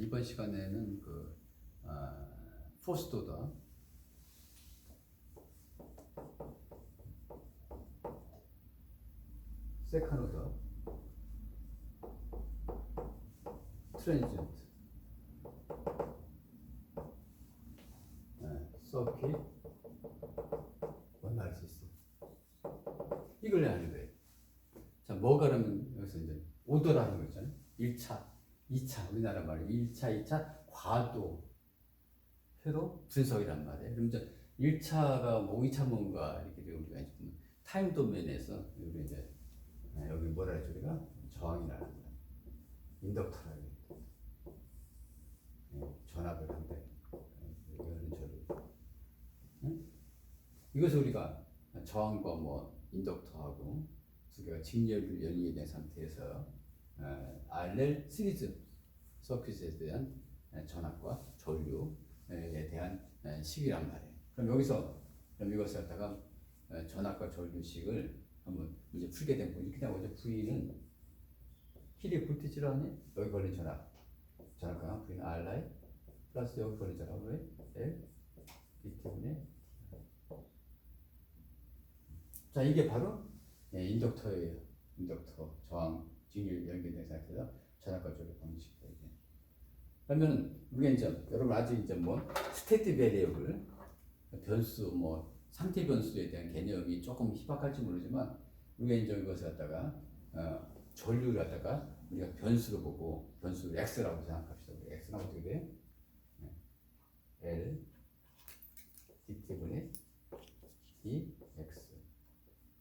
이번 시간에는 그 아, 포스토다. 세카노다. 트랜지언트. 네, 서킷 있어. 이걸 내는 거예요. 자 뭐가 그러면 여기서 이제 오더라는 거 있잖아요. 1차 2차 우리나라 말로 1차 2차 과도 회로 분석이란 말이에요. 그럼 이제 1차가 뭐 2차 뭔가 이렇게 우리가 이제 타임 도면에서 우리 이제 아, 여기 뭐라 했죠 우리가? 저항이라는 거야 인덕터라고 했죠 네, 전압을 한다. 이거는 저를. 응? 이것을 우리가 저항과 뭐 인덕터하고 두 개가 직렬을 연이게 된 상태에서 어, RL 시리즈 서킷에 대한 어, 전압과 전류에 대한 어, 식이란 말이에요. 그럼 여기서 그럼 이것을 갖다가 어, 전압과 전류식을 한번 이제 풀게 되면 이렇게 되면 이제 V는 길이 볼티지로 하니 여기 걸린 전압 전압과 V는 R이 플러스 여기 걸린 전압은 L B 때문에 자 이게 바로 예, 인덕터예요. 인덕터 저항 직률 연결된 상태에서 전압과 전류 방식이에요. 그러면 우리가 이제 여러분 아직 이제 뭐 스테이트 베리어블 변수 뭐 상태 변수에 대한 개념이 조금 희박할지 모르지만 우리가 이제 이것을 갖다가 어, 전류를 갖다가 우리가 변수로 보고 변수 x라고 생각합시다. x는 어떻게 돼? 네. L dt분의 dx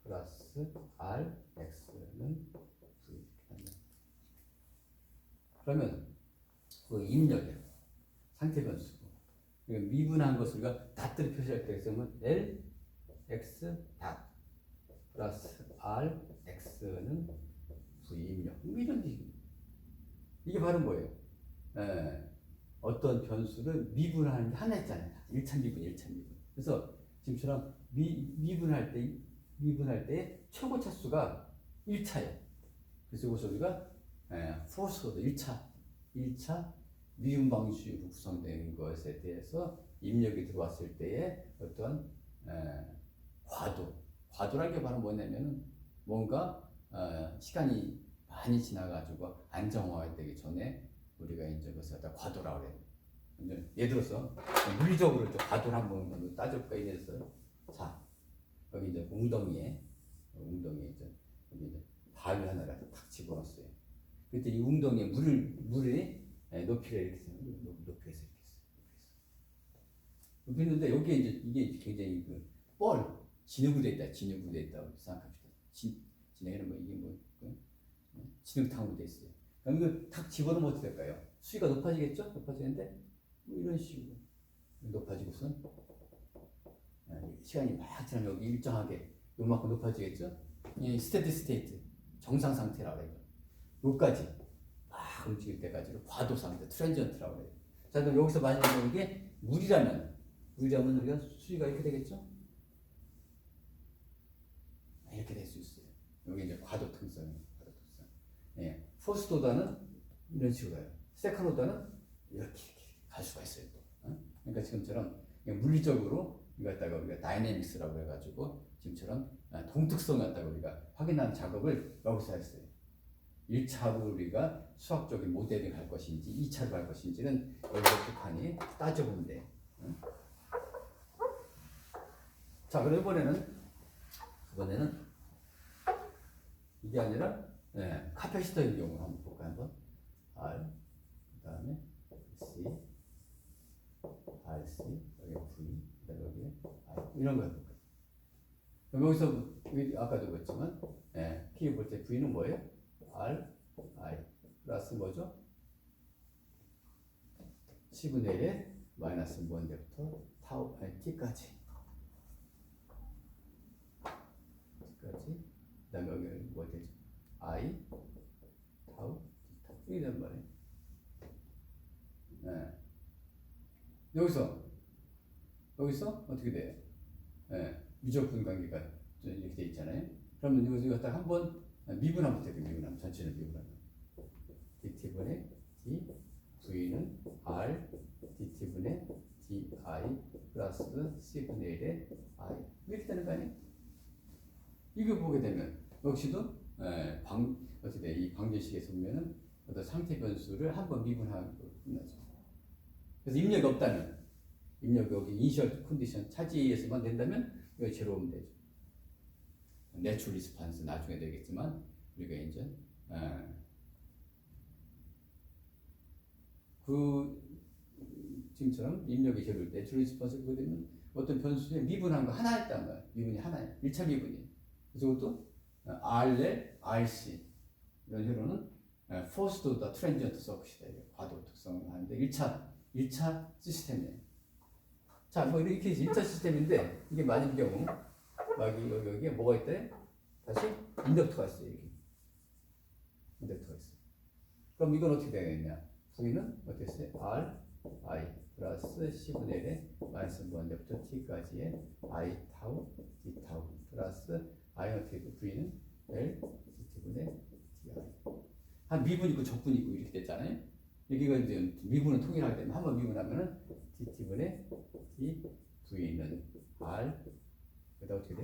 플러스 r x는 v. 그러면 그 입력이에요. 상태 변수고. 그러니까 미분한 것을 우리가 닷들이 표시할 때 있으면 L x 닷 플러스 R x는 V 입력. 뭐 이런 식이 이게 바로 뭐예요? 에, 어떤 변수를 미분하는 게 하나 있잖아요. 1차 미분, 1차 미분. 그래서 지금처럼 미, 미분할 때 미분할 때 최고 차수가 1차예요. 그래서 이것을 우리가 에, 포스코드 1차 1차 미분 방식으로 구성된 것에 대해서 입력이 들어왔을 때의 어떤 에, 과도 과도라는 게 바로 뭐냐면은 뭔가 어, 시간이 많이 지나가지고 안정화되기 전에 우리가 이제 그것을 갖다 과도라고 그래요. 예를 들어서 물리적으로 좀 과도를 한번 따져볼까 이래서 자 여기 이제 웅덩이에 웅덩이에 이제 여기 이제 바위 하나를 탁 집어넣었어요. 이 웅덩이에 물을 물 의 높이를 이렇게 해서 높- 높이에서 이렇게 했어요. 그랬는데 여기에 이제 이게 굉장히 그 뻘 진흙으로 돼 있다, 진흙으로 돼 있다고 생각합시다. 진 진흙이는 뭐 이게 뭐 그, 어? 진흙탕으로 돼 있어요. 그럼 이걸 탁 집어넣으면 어떻게 될까요? 수위가 높아지겠죠? 높아지는데 뭐 이런 식으로 높아지고선 어, 시간이 막 지나면 여기 일정하게 요만큼 높아지겠죠? 이 스테디 스테이트 정상 상태라고 해요. 요까지 막 움직일 때까지를 과도 상태, 트랜지언트라고 해요. 자, 그럼 여기서 만약에 이게 물이라면 물이라면 우리가 수위가 이렇게 되겠죠? 이렇게 될 수 있어요. 여기 이제 과도 특성이에요. 과도 특성. 예. 포스도다는 이런 식으로 해요. 세컨 오다는 이렇게, 이렇게 갈 수가 있어요. 또. 어? 그러니까 지금처럼 물리적으로 이거 갖다가 우리가 다이내믹스라고 해가지고 지금처럼 아, 동특성 갖다가 우리가 확인하는 작업을 여기서 했어요. 1차로 우리가 수학적인 모델을 갈 것인지 2차로 갈 것인지는 여기서 북한이 따져보면. 응? 자, 그럼 이번에는 이번에는 이게 아니라 예, 카페시터인 경우 한번 볼까요? 한번 R 그다음에 C RC 여기 V 그다음에 여기 I 이런 거 해볼까요? 여기서 여기 아까도 그랬지만 예, 키볼때 V는 뭐예요? R I 플러스 뭐죠? 10분의 1에 마이너스 무한대부터 타우 아니 t까지 t까지 그다음에 여기 뭐 되죠? I 타우 타우 이란 말이에요. 네. 여기서 여기서 어떻게 돼요? 네. 미적분 관계가 이렇게 돼 있잖아요. 그러면 이거 갖다 한번 미분하면 돼요. 미분하면 전체를 미분하면 dt분의 d v V는 R dt분의 di 플러스 c분의 1의 i 이렇게 되는 거 아니에요? 이거 보게 되면 역시도 에, 방 어떻게 이 방정식에서 보면은 어떤 상태 변수를 한번 미분하고 끝나죠. 그래서 입력이 없다면 입력 여기 이니셜 컨디션 차지에서만 된다면 이거 제로 오면 되죠. 내추럴 리스판스 나중에 되겠지만 우리가 이제 에, 그 지금처럼 입력이 제로일 때 내추럴 리스판스 그거 되면 어떤 변수에 미분한 거 하나 했단 말이야. 미분이 하나야. 1차 미분이. 그래서 그것도 R레 RC 이런 회로는 포스도 더 트랜지언트 서킷이다. 이게 과도 특성을 하는데 1차 1차 시스템이에요. 자, 뭐 이렇게 1차 시스템인데 이게 맞은 경우 여기 여기 여기에 뭐가 있대? 다시 인덕터가 있어 여기. 인덕터가 있어. 그럼 이건 어떻게 되겠냐? V는 어떻게 돼? R I 플러스 C분의 1의 마이너스 무한대부터 T까지의 I 타우 D 타우 플러스 I 어떻게 돼? V는 L T분의 DI 한 미분 있고 적분 있고 이렇게 됐잖아요. 여기가 이제 미분은 통일하게 되면 한번 미분하면은 DT분의 D V는 R 그다 어떻게 돼?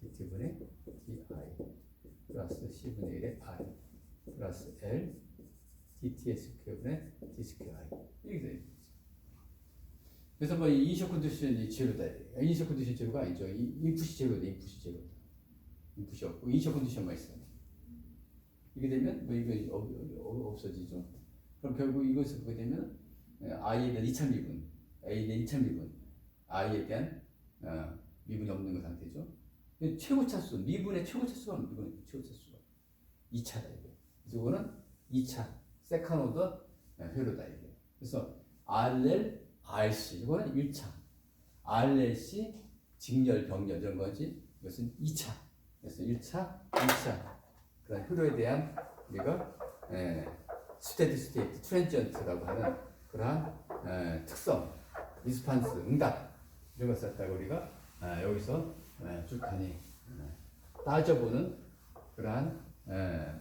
DT분의 DI 플러스 C분의 1의 R 플러스 L DTS 스퀘어분의 D 스퀘어 I 이렇게 돼요. 그래서 뭐 이니셜 컨디션이 제로다. 이니셜 컨디션 제로가 아니죠. 이- 인풋이 제로다. 인풋이 제로다. 인풋이 없고 이니셜 컨디션만 있어요. 이게 되면 뭐 이거 없어지죠. 그럼 결국 이것을 보게 되면 대한 2차 미분, 대한 2차 미분, i에 대한 어, 미분이 없는 그 상태죠. 최고 차수, 미분의 최고 차수가 미분의 최고 차수가 2차다 이게. 그래서 이거는 2차 세컨 오더 회로다 이게. 그래서 RL, RC 이거는 1차, RLC 직렬, 병렬 이런 거지. 이것은 2차. 그래서 1차, 2차 그런 효로에 대한 우리가 에, 스테디 스테이트 트랜지언트라고 하는 그러한 에, 특성, 리스판스, 응답 이런 걸 썼다고 우리가 에, 여기서 에, 쭉 하니 에, 따져보는 그러한 에,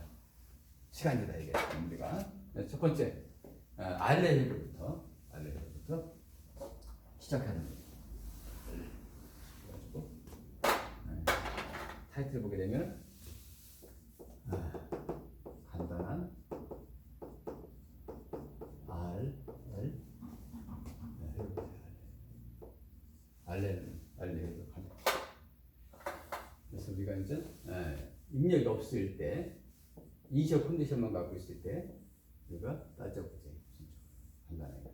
시간이다 이게 우리가 네, 첫 번째 알레르부터 알레르부터 시작하는 거예요. 에, 타이틀 보게 되면 아, 간단한 R, L, 네, 해보세요. 알레는 알레로 가면. 그래서 우리가 이제 에, 입력이 없을 때 이니셜 컨디션만 갖고 있을 때 우리가 따져보자. 간단하게.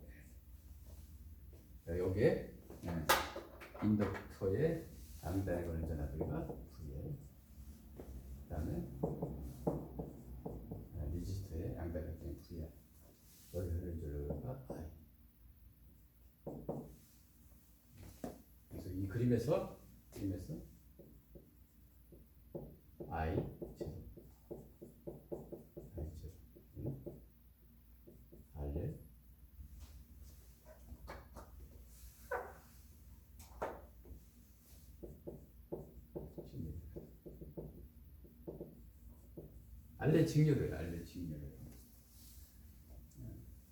자, 여기에 에, 인덕터의 양단에 걸린 전화들과 V에 그 다음에 네, 리지스터의 양단에 걸린 V에 여기 흐르는 줄과 I 그림에서 그림에서? I 제로 I 제로 응? 알레 알레 직렬을 알레 직렬을.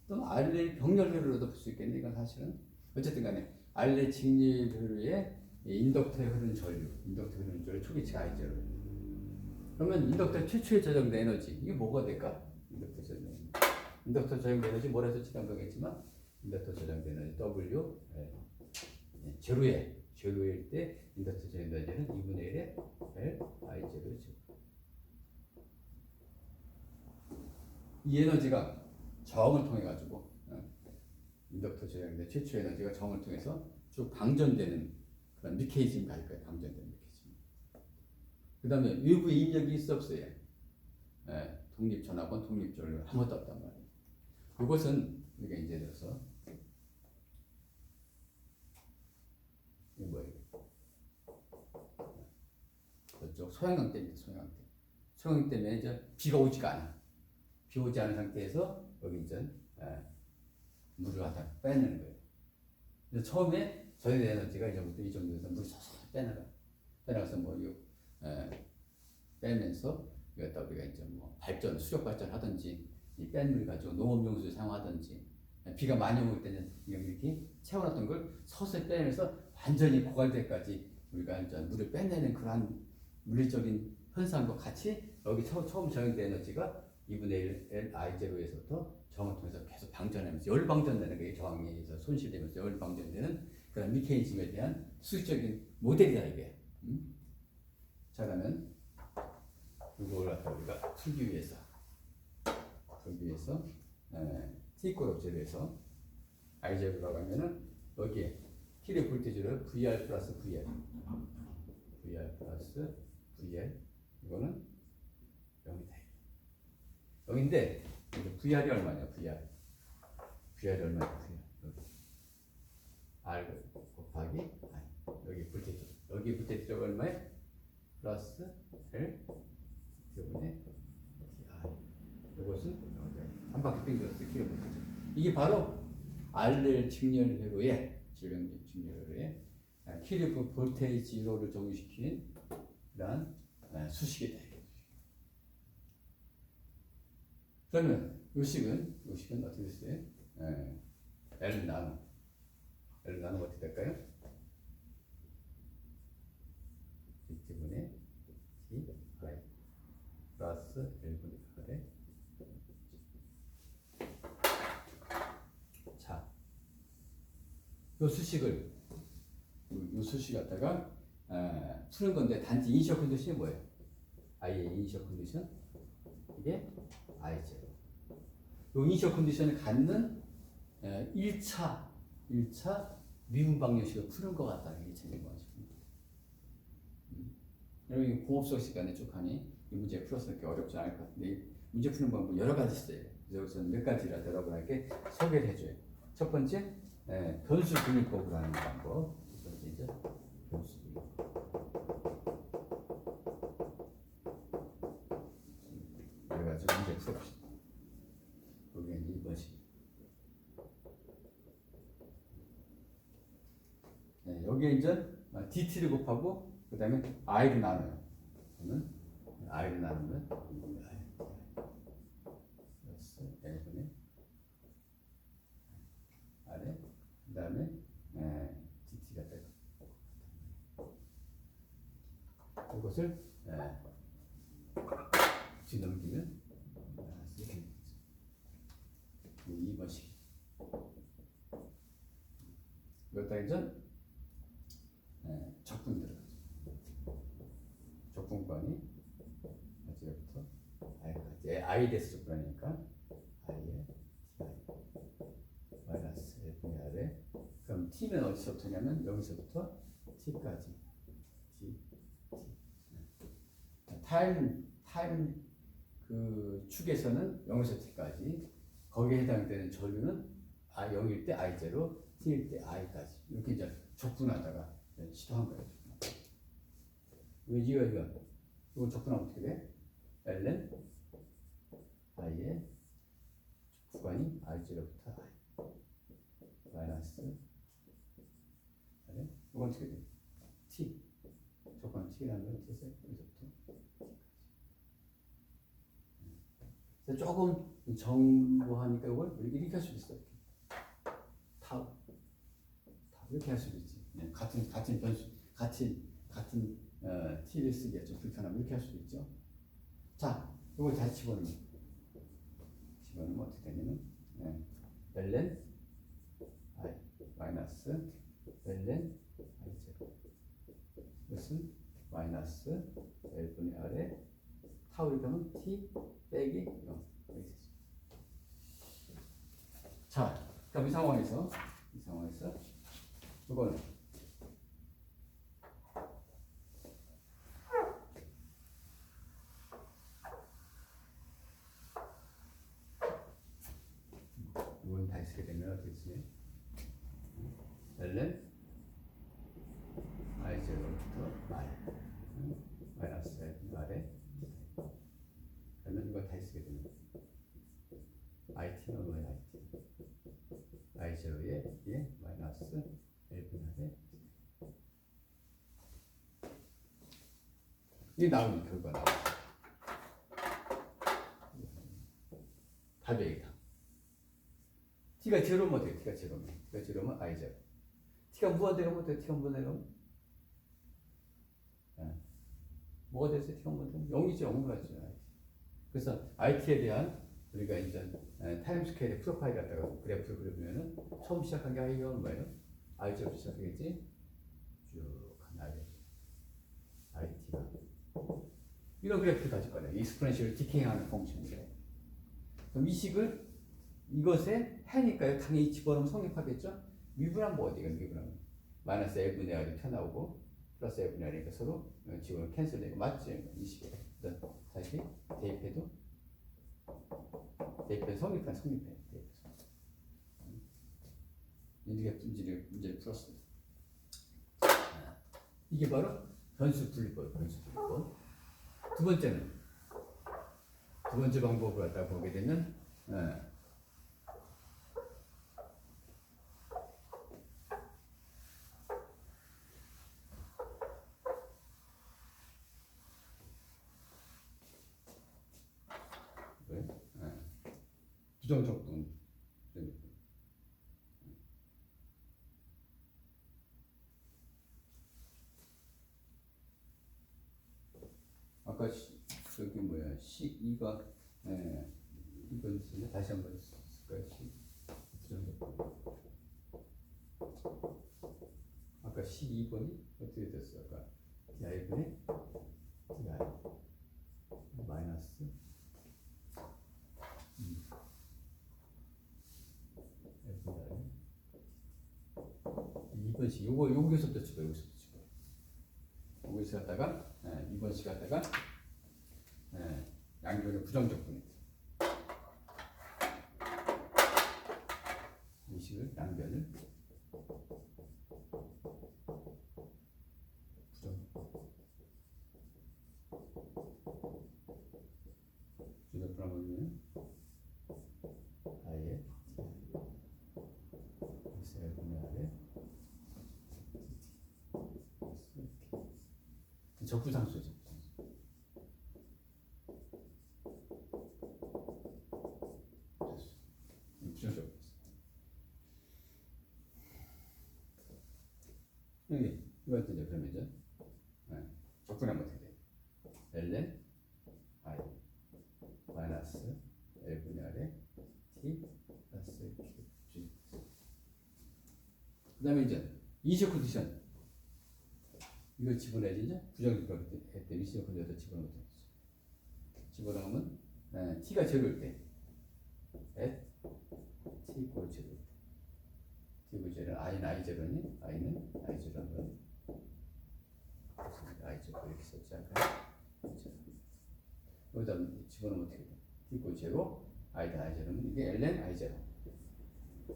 또는 알레 병렬회로도 볼 수 있겠네 이건 사실은. 어쨌든 간에 알레 직렬회로의 인덕터에 흐르는 전류 인덕터에 흐르는 전류 초기치가 아니죠 그러면 인덕터 최초의 저장된 에너지 이게 뭐가 될까? 인덕터 에너지. 인덕터 저장된 에너지 뭐라 해서 지난번겠지만 인덕터 저장된 에너지 W 예, 예, 제로에 제로일 때 인덕터 저장된 에너지는 2분의 1의 L I 제로죠 이 에너지가 저항을 통해 가지고 어, 인덕터 저장된 최초 에너지가 저항을 통해서 쭉 방전되는 그런 미케이즘 갈 거예요. 방전되는 미케이즘. 그 다음에 외부에 입력이 있어 없어요. 예, 독립 전압원, 독립 전류 아무것도 없단 말이에요. 그것은 우리가 이제 들어서? 저쪽 소양강 때문에 소양강 때. 소양강 때문에 이제 비가 오지가 않아. 비 오지 않은 상태에서 여기 이제 예, 물을 갖다 빼내는 거예요. 근데 처음에 전해 에너지가 이제부터 이 정도에서 물을 서서 빼내가 빼내가서 뭐 예, 빼면서 여기다 우리가 이제 뭐 발전, 수력 발전 하든지 이 뺀 물 가지고 농업용수를 사용하든지 비가 많이 올 때는 이렇게 채워놨던 걸 서서히 빼내면서 완전히 고갈 때까지 우리가 이제 물을 빼내는 그러한 물리적인 현상과 같이 여기 처음, 적용된 에너지가 2분의 1 L I0에서부터 저항을 통해서 계속 방전하면서 열 방전되는 게 저항에서 손실되면서 열 방전되는 그런 미케니즘에 대한 수식적인 모델이다 이게. 음? 자 그러면 이걸 갖다 우리가 풀기 위해서 풀기 위해서 에, T꼴 제로에서 I0로 가면은 여기에 T의 볼테이지를 VR 플러스 VR VR 플러스 VR 이거는 0이다 0인데 이제 VR이 얼마냐 VR VR이 얼마냐 VR 여기. R 곱하기? I 여기 볼테이지 여기 볼테이지가 얼마야? 플러스 L 때문에 TR 이것은 한 바퀴 키로 볼테이지 이게 바로 RL 직렬회로의 질량 직렬회로의 키르프 볼테이지로를 적용시킨 그런 아, 수식이다. 그러면 요식은 요식은 어떻게 됐어요? 예, L 나누 L 나누 어떻게 될까요? T분의 T 플러스 L분의 R의 자, 요 수식을 요, 요 수식 갖다가 어, 푸는 건데 단지 이니셜 컨디션이 뭐예요? I의 이니셜 컨디션 이게 I0 요 이니셜 컨디션을 갖는 어, 1차 1차 미분 방정식을 푸는 것 같다는 게 재밌는 거죠. 음. 여러분 공업수업 시간에 쭉 하니 이 문제 풀어서 그렇게 어렵지 않을 것 같은데 이 문제 푸는 방법 뭐 여러 가지 있어요. 그래서 저는 몇 가지라도 여러분에게 소개를 해줘요. 첫 번째 예, 변수 분리법을 하는 방법. 두 번째 변수 분리법. 그래가지고 문제 풀어봅시다. 여기 이제 2번씩. 네, 여기에 이제 DT를 곱하고 그 다음에 I를 나눠요. 그러면 I를 나누면 L분의 아래 그 다음에 DT가 되고 이것을 예, 뒤넘기면 마이너스 1이 되죠. 2번씩 이것다 이제 예, 적분 들어가죠. 적분관이 어디부터 i 대수 적분하니까. i에 마이너스 1분의 r에 그럼 t는 어디서부터냐면 여기서부터 t까지. t t 네. 타임 타임 그 축에서는 0에서 t까지. 거기에 해당되는 전류는 아 0일 때 i0 t일 때 i까지. 이렇게 이제 적분하다가 시도한 거예요. 왜 이거 이거 이거. 적분하면 어떻게 돼? ln i의 구간이 i0부터 i 마이너스 이건 어떻게 돼? t. 적분 t라는 건 t에서 여기서부터 조금 정보하니까 이걸 이렇게 할 수도 있어 이렇게. 타우 이렇게 할 수도 있지. 네, 같은 같은 변수 같은 같은 어, t를 쓰기가 좀 불편하면 이렇게 할 수도 있죠. 자, 이걸 다시 집어넣으면 집어넣으면 어떻게 되냐면 네, ln i 마이너스 ln i 제로 이것은 마이너스 l분의 r에 하면 t 빼기 플러스 F분의 이 나오는 결과다. 답이 여기다. t가 제로면 어떻게 t가 제로면 t가 제로면 i 제로. t가 무한대로 어떻게 t가 무한대로 뭐가 됐어요? t가 무한대? 0이죠. 0으로 가죠. 그래서 IT에 대한 우리가 이제 타임 스케일의 프로파일 갖다가 그래프를 그려보면은 처음 시작한 게 i가 뭐예요? 제로 시작하겠지? 쭉 가나요. it가 이런 그래프를 가질 거예요. 익스포넨셜 디케잉하는 펑션이에요. 그럼 이 식을 이것에 해니까요. 당연히 집어넣으면 성립하겠죠? 미분하면 뭐 어디가 미분하면 마이너스 1분의 r이 튀어나오고 플러스 1분의 r이니까 서로 집어넣으면 캔슬되고 맞지? 이 식에 다시 대입해도 성립한 성립해 대입해서 인지가 문제를 문제를 풀었어요. 이게 바로 변수 분리법, 변수 분리법. 두 번째는 두 번째 방법을 갖다 보게 되면 예. 왜? 예. 부정적분 아까 시, 저기 뭐야 시 2가 예, 이번 있었네 다시 한번 쓸까요? 시 아까 12번이 어떻게 됐어 아까 di 마이너스 음. F분의 2번씩 요거 여기서부터 찍어 여기서부터 찍어 여기서 갖다가 예, 2번씩 갖다가 예, 양변의 부정적분이 이 식을 양변을 부정적분 부정적분 하면 아예 x의 분의 아래 적부상수죠. 부정적. 여기 이것도 이제 그러면 이제 네. 적분하면 어떻게 돼? ln i 마이너스 l 분의 아래 t 플러스 q g. 그다음에 이제 이식 컨디션 이걸 집어내야지 이제 부정적으로 했더니 이식 컨디션 집어넣으면 되겠죠. 집어넣으면 에, t가 제로일 때. at t 이퀄 제로 t 이퀄 제로 i는 i 제로니? i는 i 제로 한번 i 제로 이렇게 썼지 아까 여기다 집어넣으면 어떻게 돼? t 이퀄 제로 i다 i 제로면 이게 ln i 제로. t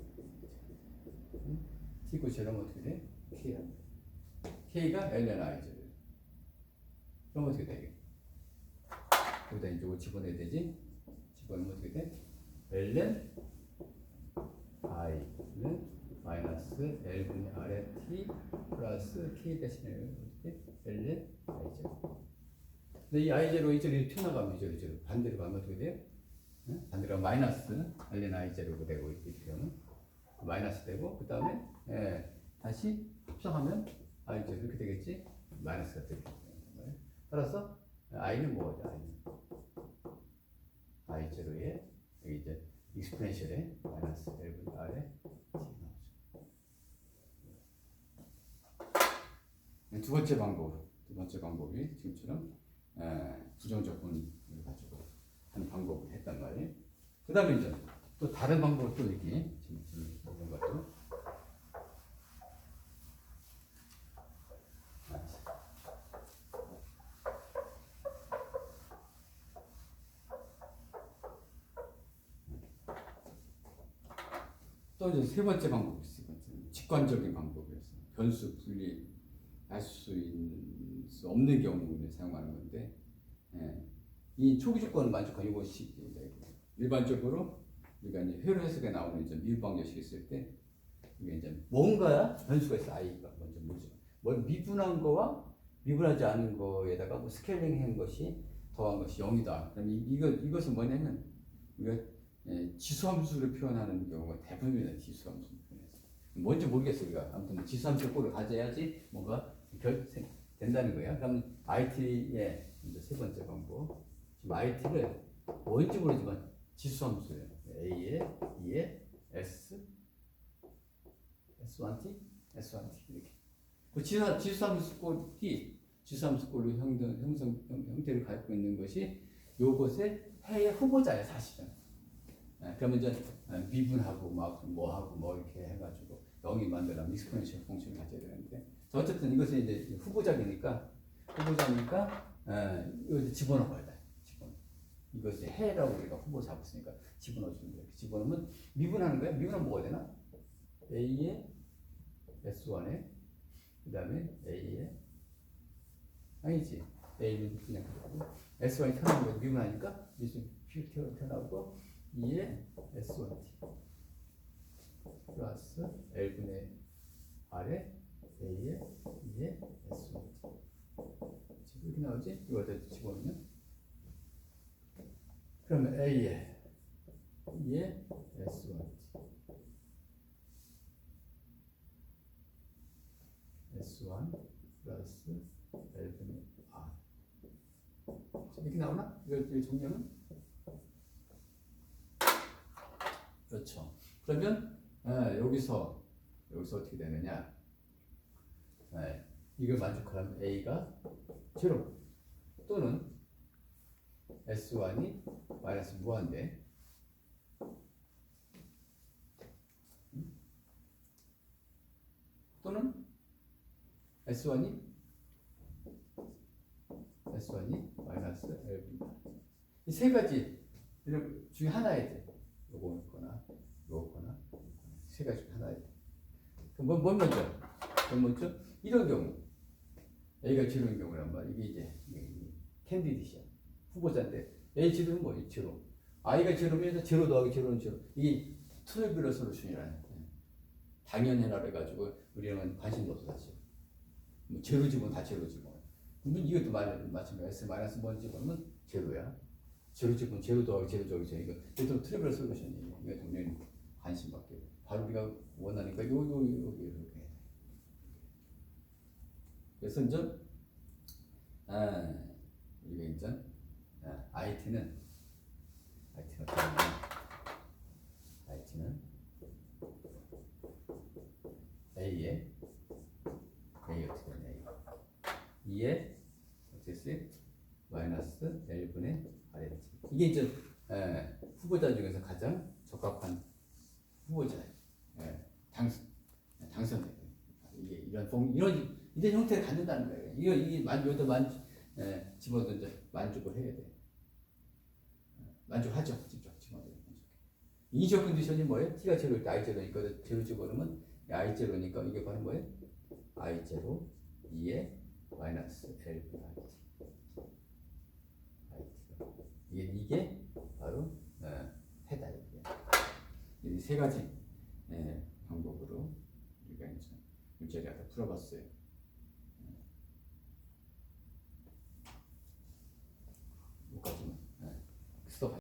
이퀄 제로면 어떻게 돼? k야 k가 i 제로 그럼 어떻게 돼? 여기다 이제 이거 집어내야 되지? 집어넣으면 어떻게 돼? ln i는 마이너스 l분의 r의 t 플러스 k 대신에 어떻게 i 제로 근데 이 i 제로 이쪽에 튀어나가면 이쪽에 이쪽에 반대로 가면 어떻게 돼요? 응? 반대로 마이너스 ln i 제로가 되고 이렇게 하면 마이너스 되고 그 다음에 예, 다시 합성하면 i 제로 이렇게 되겠지? 마이너스가 되겠지 따라서 i는 뭐죠? i는 i 제로에 여기 이제 익스포넨셜에 마이너스 1분 아래 t 나오죠. 두 번째 방법, 두 번째 방법이 지금처럼 에, 부정적분을 가지고 하는 방법을 했단 말이에요. 그 다음에 이제 또 다른 방법을 또 이렇게 지금 지금 이런 것도 아, 또 이제 세 번째 방법이 있어요. 직관적인 방법이었어요. 변수 분리 할 수 있는 수 없는 경우에 사용하는 건데, 예. 이 초기 조건을 만족한 이것이 일반적으로 우리가 이제 회로 해석에 나오는 이제 미분 방정식 있을 때 이게 이제 뭔가야 변수가 있어 i가 먼저 뭐죠? 뭘 미분한 거와 미분하지 않은 거에다가 뭐 스케일링 한 것이 더한 것이 0이다. 그럼 이, 이거 이것은 뭐냐면 우리가 예, 지수함수를 표현하는 경우가 대부분이다. 표현해서 뭔지 모르겠어 우리가 아무튼 뭐 지수함수 꼴을 가져야지 뭔가 결 생- 된다는 거야. 그럼 IT의 이제 세 번째 방법. 지금 IT를 뭔지 모르지만 지수함수예요. A에 E에 S S1T S1T 이렇게. 그 지수 지수함수 꼴이 지수함수 꼴로 형성 형성 형- 형태를 갖고 있는 것이 요것의 해의 후보자예요 사실은. 예, 그러면 이제 예, 미분하고 막 뭐하고 뭐 이렇게 해가지고 영이 만들려면 익스포넨셜 펑션을 가져야 되는데 자, 어쨌든 이것은 이제 후보작이니까 후보작이니까 예, 이거 집어넣어야 돼. 집어. 이것이 해라고 우리가 후보 잡았으니까 집어넣어주면 돼. 집어넣으면 미분하는 거야. 미분하면 뭐가 되나? A에 S1에 그 다음에 A에 아니지 A는 그냥 그렇고 S1이 튀어나온 거 미분하니까 미분 튀어 튀어나오고 2에 S1T 플러스 L분의 R에 2에 S1T 지금 이렇게 나오지? 이거 어디 집어넣으면 그러면 A에 2에 S1T S1 플러스 L분의 R 이렇게 나오나? 이거 이 정리하면? 그렇죠. 그러면 예, 여기서 여기서 어떻게 되느냐? 예, 이걸 만족하면 A가 제로 또는 S1이 마이너스 무한대 음? 또는 S1이 S1이 마이너스 L분의 이세 가지 이런 중에 하나야 돼. 요거 있거나 요거나 세 가지 돼. 그럼 뭐, 뭐 먼저? 뭐 먼저? 이런 경우 A가 제로인 경우란 말이야. 이게 이제 캔디디시야. 후보자인데 A 제로는 뭐예요? 제로. I가 제로면 제로 더하기 제로는 제로. 이게 트레블러 솔루션이라는 거예요. 당연해라 그래가지고 우리는 관심도 없어 사실. 뭐 제로 집으면 다 제로 집어. 그러면 이것도 말 마찬가지야. S 마이너스 번 집으면 제로야. 제로 집으면 제로 더하기 제로 더하기 제로. 이거 이것도 트리블 솔루션이에요. 이거 당연히 받게. 바로 우리가 원하니까 요요 요 이렇게. 그래서 이제 아 우리가 이제 아, IT는 어떻게 하냐면 IT는 A에 A 어떻게 되냐 A 2에 어떻게 했어요? 마이너스 L분의 RT 이게 이제 에, 후보자 중에서 가장 적합한 후보자예요. 예, 당, 당선돼. 이게 이런 동 이런 이런 형태를 갖는다는 거예요. 이거 이게 만 여기다 만 에, 집어도 이제 만족을 해야 돼. 만족하죠 직접 집어도. 만족해 이니셜 컨디션이 뭐예요? t가 제로일 때 i 제로니까 제로 집어넣으면 i 제로니까 이게 바로 뭐예요? i 제로 2에 마이너스 L 분의 RT. 이게 이게 바로 어, 해다 이게. 이세 가지 예, 방법으로 우리가 이제 문제를 갖다 풀어봤어요. 여기까지만.